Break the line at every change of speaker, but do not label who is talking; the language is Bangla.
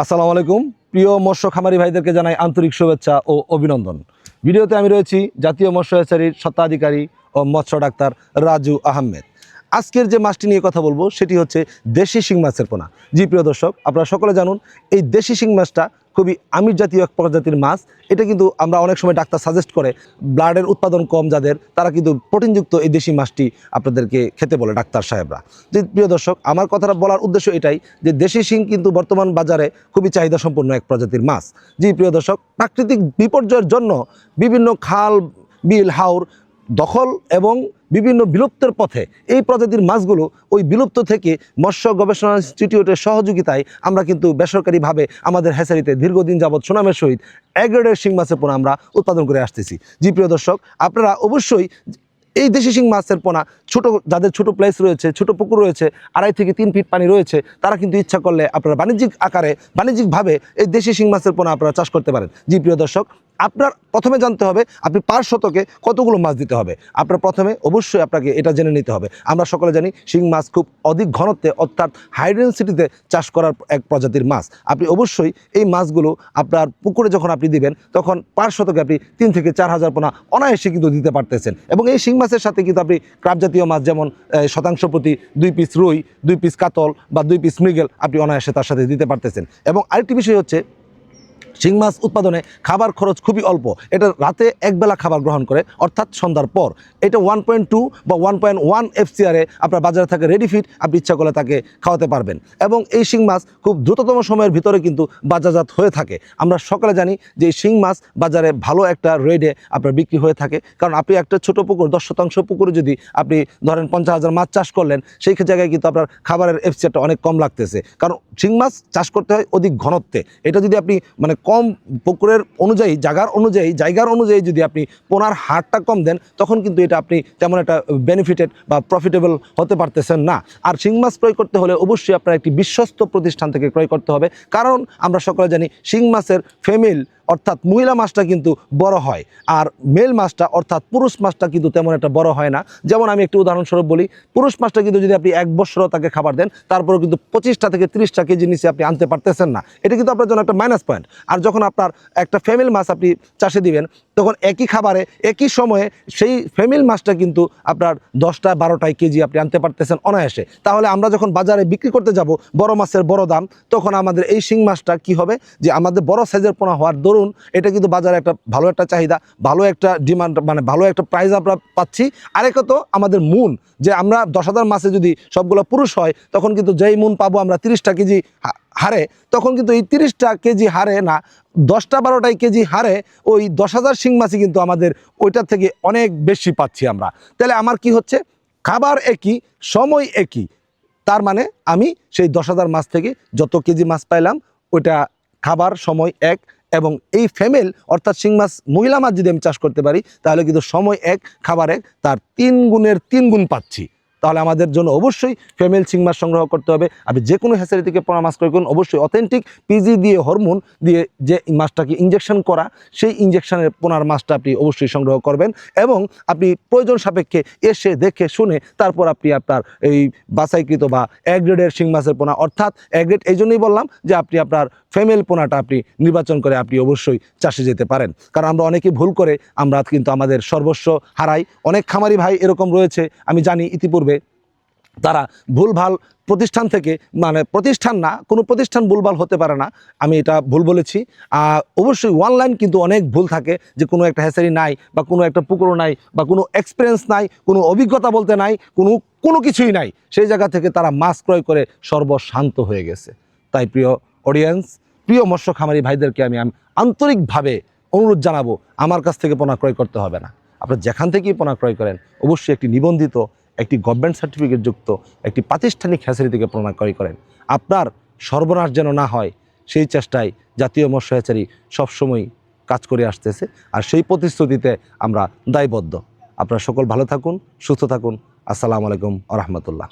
আসসালামু আলাইকুম। প্রিয় মৎস্য খামারি ভাইদেরকে জানাই আন্তরিক শুভেচ্ছা ও অভিনন্দন। ভিডিওতে আমি রয়েছি জাতীয় মৎস্য হেচারির স্বত্বাধিকারী ও মৎস্য ডাক্তার রাজু আহমেদ। আজকের যে মাছটি নিয়ে কথা বলব, সেটি হচ্ছে দেশি শিং মাছের পোনা। জি, প্রিয় দর্শক, আপনারা সকলে জানুন, এই দেশি শিং মাছটা খুবই আমির জাতীয় এক প্রজাতির মাছ। এটা কিন্তু আমরা অনেক সময় ডাক্তার সাজেস্ট করে ব্লাডের উৎপাদন কম যাদের, তারা কিন্তু প্রোটিনযুক্ত এই দেশি মাছটি আপনাদেরকে খেতে বলে ডাক্তার সাহেবরা। যে প্রিয় দর্শক, আমার কথাটা বলার উদ্দেশ্য এটাই যে দেশি শিং কিন্তু বর্তমান বাজারে খুবই চাহিদা সম্পন্ন এক প্রজাতির মাছ। জি প্রিয় দর্শক, প্রাকৃতিক বিপর্যয়ের জন্য বিভিন্ন খাল, বিল, হাওর দখল এবং বিভিন্ন বিলুপ্তের পথে এই প্রজাতির মাছগুলো ওই বিলুপ্ত থেকে মৎস্য গবেষণা ইনস্টিটিউটের সহযোগিতায় আমরা কিন্তু বেসরকারিভাবে আমাদের হ্যাচারিতে দীর্ঘদিন যাবৎ সুনামের সহিত অ্যাগ্রেডের শিং মাছের পোনা আমরা উৎপাদন করে আসতেছি। জি, প্রিয় দর্শক, আপনারা অবশ্যই এই দেশি শিং মাছের পোনা, ছোট যাদের ছোট প্লেস রয়েছে, ছোট পুকুর রয়েছে, আড়াই থেকে তিন ফিট পানি রয়েছে, তারা কিন্তু ইচ্ছা করলে আপনারা বাণিজ্যিক আকারে, বাণিজ্যিকভাবে এই দেশি শিং মাছের পোনা আপনারা চাষ করতে পারেন। জি, প্রিয় দর্শক আপনার প্রথমে জানতে হবে আপনি পার শতকে কতগুলো মাছ দিতে হবে। আপনার প্রথমে অবশ্যই আপনাকে এটা জেনে নিতে হবে। আমরা সকলে জানি শিং মাছ খুব অধিক ঘনত্বে অর্থাৎ হাই ডেন্সিটিতে চাষ করার এক প্রজাতির মাছ। আপনি অবশ্যই এই মাছগুলো আপনার পুকুরে যখন আপনি দিবেন, তখন পার শতকে আপনি তিন থেকে চার হাজার পোনা অনায়াসে কিন্তু দিতে পারতেছেন। এবং এই শিং মাছের সাথে কিন্তু আপনি ক্রাব জাতীয় মাছ যেমন শতাংশ প্রতি দুই পিস রুই, দুই পিস কাতল বা দুই পিস মৃগেল আপনি অনায়াসে তার সাথে দিতে পারতেছেন। এবং আরেকটি বিষয় হচ্ছে শিং মাছ উৎপাদনে খাবার খরচ খুবই অল্প। এটা রাতে একবেলা খাবার গ্রহণ করে, অর্থাৎ সন্ধ্যার পর। এটা ওয়ান পয়েন্ট টু বা ওয়ান পয়েন্ট ওয়ান এফসিআরে আপনার বাজারে থাকে রেডি ফিট আপনি ইচ্ছা করলে তাকে খাওয়াতে পারবেন। এবং এই শিং মাছ খুব দ্রুততম সময়ের ভিতরে কিন্তু বাজারজাত হয়ে থাকে। আমরা সকালে জানি যে শিং মাছ বাজারে ভালো একটা রেডে আপনার বিক্রি হয়ে থাকে। কারণ আপনি একটা ছোট পুকুর, দশ শতাংশ পুকুরে যদি আপনি ধরেন পঞ্চাশ হাজার মাছ চাষ করলেন, সেই জায়গায় কিন্তু আপনার খাবারের এফসিআরটা অনেক কম লাগতেছে। কারণ শিং মাছ চাষ করতে হয় অধিক ঘনত্বে। এটা যদি আপনি মানে কম পুকুরের অনুযায়ী, জায়গার অনুযায়ী জায়গার অনুযায়ী যদি আপনি পোনার হারটা কম দেন, তখন কিন্তু এটা আপনি তেমন একটা বেনিফিটেড বা প্রফিটেবল হতে পারতেছেন না। আর শিং মাছ ক্রয় করতে হলে অবশ্যই আপনার একটি বিশ্বস্ত প্রতিষ্ঠান থেকে ক্রয় করতে হবে। কারণ আমরা সকলে জানি, শিং মাছের ফেমিল অর্থাৎ মহিলা মাছটা কিন্তু বড় হয়। আর মেল মাছটা অর্থাৎ পুরুষ মাছটা কিন্তু তেমন একটা বড় হয় না। যেমন আমি একটি উদাহরণস্বরূপ বলি, পুরুষ মাছটা কিন্তু যদি আপনি এক বছরও তাকে খাবার দেন, তারপরেও কিন্তু পঁচিশটা থেকে তিরিশটা কেজি নিচে আপনি আনতে পারতেছেন না। এটা কিন্তু আপনার জন্য একটা মাইনাস পয়েন্ট আর যখন আপনার একটা ফ্যামিল মাছ আপনি চাষে দিবেন, তখন একই খাবারে, একই সময়ে সেই ফ্যামিল মাছটা কিন্তু আপনার দশটা বারোটায় কেজি আপনি আনতে পারতেছেন অনায়াসে। তাহলে আমরা যখন বাজারে বিক্রি করতে যাব, বড় মাছের বড় দাম, তখন আমাদের এই শিং মাছটা কি হবে? যে আমাদের বড় সাইজের পোনা হওয়ার দরুন এটা কিন্তু বাজারে একটা ভালো একটা চাহিদা, ভালো একটা ডিমান্ড মানে ভালো একটা প্রাইস আমরা পাচ্ছি। আরেকত আমাদের মুন, যে আমরা দশ হাজার মাসে যদি সবগুলো পুরুষ হয়, তখন কিন্তু যেই মুন পাবো আমরা তিরিশটা কেজি হারে, তখন কিন্তু এই তিরিশটা কেজি হারে না, দশটা বারোটাই কেজি হারে ওই দশ হাজার শিং মাছই কিন্তু আমাদের ওইটার থেকে অনেক বেশি পাচ্ছি আমরা। তাহলে আমার কি হচ্ছে? খাবার একই, সময় একই। তার মানে আমি সেই দশ হাজার মাছ থেকে যত কেজি মাছ পাইলাম, ওইটা খাবার সময় এক এবং এই ফেমেল অর্থাৎ শিং মাছ, মহিলা মাছ যদি আমি চাষ করতে পারি, তাহলে কিন্তু সময় এক, খাবার এক, তার তিন গুণের তিন গুণ পাচ্ছি। তাহলে আমাদের জন্য অবশ্যই ফেমেল মাছ সংগ্রহ করতে হবে। আপনি যে কোনো হ্যাচারি থেকে পোনা মাছ করুন, অবশ্যই অথেন্টিক পিজি দিয়ে হরমোন দিয়ে যে মাছটাকে ইঞ্জেকশন করা, সেই ইঞ্জেকশনের পোনার মাছটা আপনি অবশ্যই সংগ্রহ করবেন এবং আপনি প্রয়োজন সাপেক্ষে এসে দেখে শুনে তারপর আপনি আপনার এই বাছাইকৃত বা এক গ্রেডের শিং মাছের পোনা, অর্থাৎ এক গ্রেড এই জন্যই বললাম যে আপনি আপনার ফেমেল পোনাটা আপনি নির্বাচন করে আপনি অবশ্যই চাষে যেতে পারেন। কারণ আমরা অনেকেই ভুল করে, আমরা কিন্তু আমাদের সর্বস্ব হারাই। অনেক খামারি ভাই এরকম রয়েছে, আমি জানি ইতিপূর্বে তারা ভুলভাল প্রতিষ্ঠান থেকে মানে প্রতিষ্ঠান না, কোনো প্রতিষ্ঠান ভুলভাল হতে পারে না। আমি এটা ভুল বলেছি। অবশ্যই অনলাইন কিন্তু অনেক ভুল থাকে যে কোনো একটা হ্যাচারি নাই বা কোনো একটা পুকুরও নাই বা কোনো এক্সপিরিয়েন্স নাই, কোনো অভিজ্ঞতা বলতে নাই, কোনো কোনো কিছুই নাই। সেই জায়গা থেকে তারা মাছ ক্রয় করে সর্বশান্ত হয়ে গেছে। তাই প্রিয় অডিয়েন্স প্রিয় মৎস্য খামারি ভাইদেরকে আমি আমি, আন্তরিকভাবে অনুরোধ জানাব, আমার কাছ থেকে পোনা ক্রয় করতে হবে না। আপনারা যেখান থেকেই পোনা ক্রয় করেন, অবশ্যই একটি নিবন্ধিত একটি গভর্নমেন্ট সার্টিফিকেট যুক্ত একটি প্রাতিষ্ঠানিক হ্যাচারি থেকে ক্রয় করেন। আপনার সর্বনাশ যেন না হয়, সেই চেষ্টায় জাতীয় মৎস্য হ্যাচারি সবসময় কাজ করে আসতেছে আর সেই প্রতিশ্রুতিতে আমরা দায়বদ্ধ। আপনারা সকল ভালো থাকুন, সুস্থ থাকুন। আসসালামু আলাইকুম আ রহমতুল্লাহ।